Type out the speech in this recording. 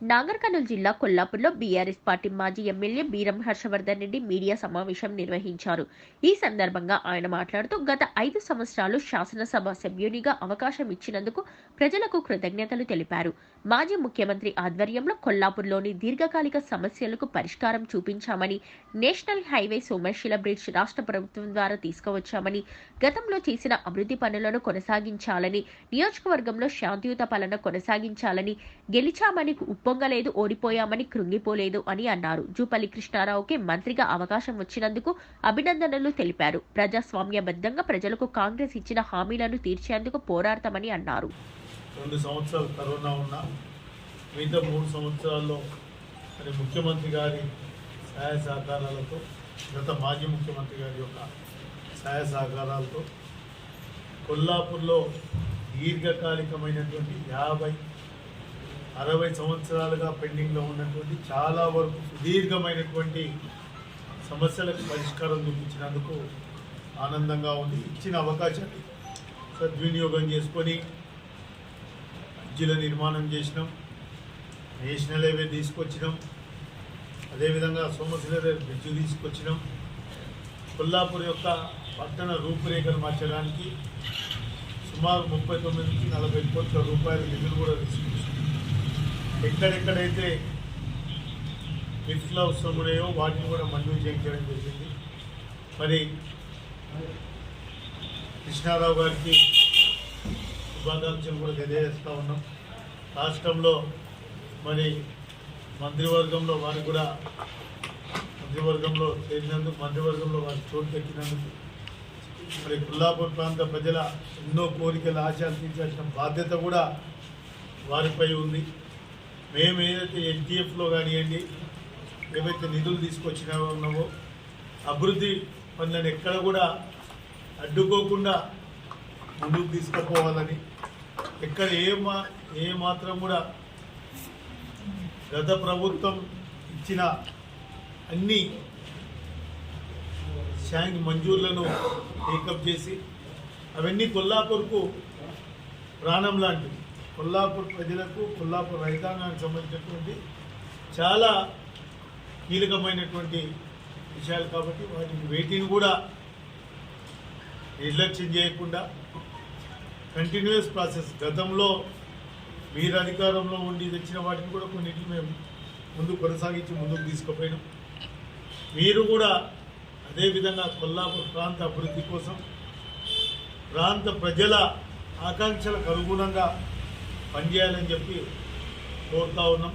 నాగర్ కర్నూలు జిల్లా కొల్లాపూర్లో BRS party మాజీ ఎమ్మెల్యే బీరం హర్షవర్ధన్ రెడ్డి మీడియా సమావేశం నిర్వహించారు. ఈ సందర్భంగా ఆయన మాట్లాడుతూ గత ఐదు సంవత్సరాలు శాసనసభ సభ్యునిగా అవకాశం ఇచ్చినందుకు ప్రజలకు కృతజ్ఞతలు తెలిపారు. మాజీ ముఖ్యమంత్రి ఆధ్వర్యంలో కొల్లాపూర్లోని దీర్ఘకాలిక సమస్యలకు పరిష్కారం చూపించామని నేషనల్ హైవే సోమశిల బ్రిడ్జ్ రాష్ట్ర ప్రభుత్వం ద్వారా తీసుకువచ్చామని గతంలో చేసిన అభివృద్ధి పనులను కొనసాగించాలని నియోజకవర్గంలో శాంతియుత పాలన కొనసాగించాలని గెలిచామని పొంగలేదు ఓడిపోయామని కృంగిపోలేదు అని అన్నారు. జూపల్లి కృష్ణారావుకి మంత్రిగా అవకాశం వచ్చినందుకు అభినందనలు తెలిపారు. ప్రజాస్వామ్యబద్ధంగా ప్రజలకు కాంగ్రెస్ ఇచ్చిన హామీలను తీర్చేందుకు పోరాడతామని అన్నారు. రెండు సంవత్సరాలు కరోనా ఉన్నా మిగతా మూడు సంవత్సరాల్లో మరి ముఖ్యమంత్రి గారి సహాయ సహకారాలతో గత మాజీ ముఖ్యమంత్రి గారి యొక్క సహాయ సహకారాలతో కొల్లాపూర్లో దీర్ఘకాలికమైనటువంటి యాభై అరవై సంవత్సరాలుగా పెండింగ్లో ఉన్నటువంటి చాలా వరకు సుదీర్ఘమైనటువంటి సమస్యలకు పరిష్కారం చూపించినందుకు ఆనందంగా ఉంది. ఇచ్చిన అవకాశాన్ని సద్వినియోగం చేసుకొని అర్జీల నిర్మాణం చేసినాం. నేషనల్ హైవే తీసుకొచ్చినాం. అదేవిధంగా సోమశిల బ్రిడ్జ్ తీసుకొచ్చినాం. కొల్లాపూర్ యొక్క పట్టణ రూపురేఖలు మార్చడానికి సుమారు ముప్పై తొమ్మిది నుంచి నలభై కోట్ల రూపాయల నిధులు కూడా తీసుకొచ్చినాం. ఎక్కడెక్కడైతే లిఫ్ట్లు అవసరం ఉన్నాయో వాటిని కూడా మంజూరు చేయించడం జరిగింది. మరి కృష్ణారావు గారికి శుభాకాంక్షలు కూడా తెలియజేస్తూ ఉన్నాం. రాష్ట్రంలో మరి మంత్రివర్గంలో వారు కూడా మంత్రివర్గంలో చేరినందుకు మంత్రివర్గంలో వారు చోటు తెచ్చినందుకు మరి కుల్లాపూర్ ప్రాంత ప్రజల ఎన్నో కోరికలు ఆశలు తీర్చాల్సిన బాధ్యత కూడా వారిపై ఉంది. మేము ఏదైతే ఎన్టీఎఫ్లో కానివ్వండి ఏవైతే నిధులు తీసుకొచ్చినా ఉన్నామో అభివృద్ధి పనులను ఎక్కడ కూడా అడ్డుకోకుండా ముందుకు తీసుకుపోవాలని ఎక్కడ ఏ మా ఏ మాత్రం కూడా గత ప్రభుత్వం ఇచ్చిన అన్ని శాంక్ మంజూర్లను టేకప్ చేసి అవన్నీ కొల్లాపూర్కు ప్రాణం లాంటివి కొల్లాపూర్ ప్రజలకు కొల్లాపూర్ రైతాంగానికి సంబంధించినటువంటి చాలా కీలకమైనటువంటి విషయాలు కాబట్టి వాటిని వేటిని కూడా నిర్లక్ష్యం చేయకుండా కంటిన్యూస్ ప్రాసెస్ గతంలో మీరు అధికారంలో ఉండి తెచ్చిన వాటిని కూడా కొన్నిటిని మేము ముందు కొనసాగించి ముందుకు తీసుకుపోయినాం. మీరు కూడా అదేవిధంగా కొల్లాపూర్ ప్రాంత అభివృద్ధి కోసం ప్రాంత ప్రజల ఆకాంక్షలకు అనుగుణంగా పనిచేయాలని చెప్పి కోరుతా ఉన్నాం.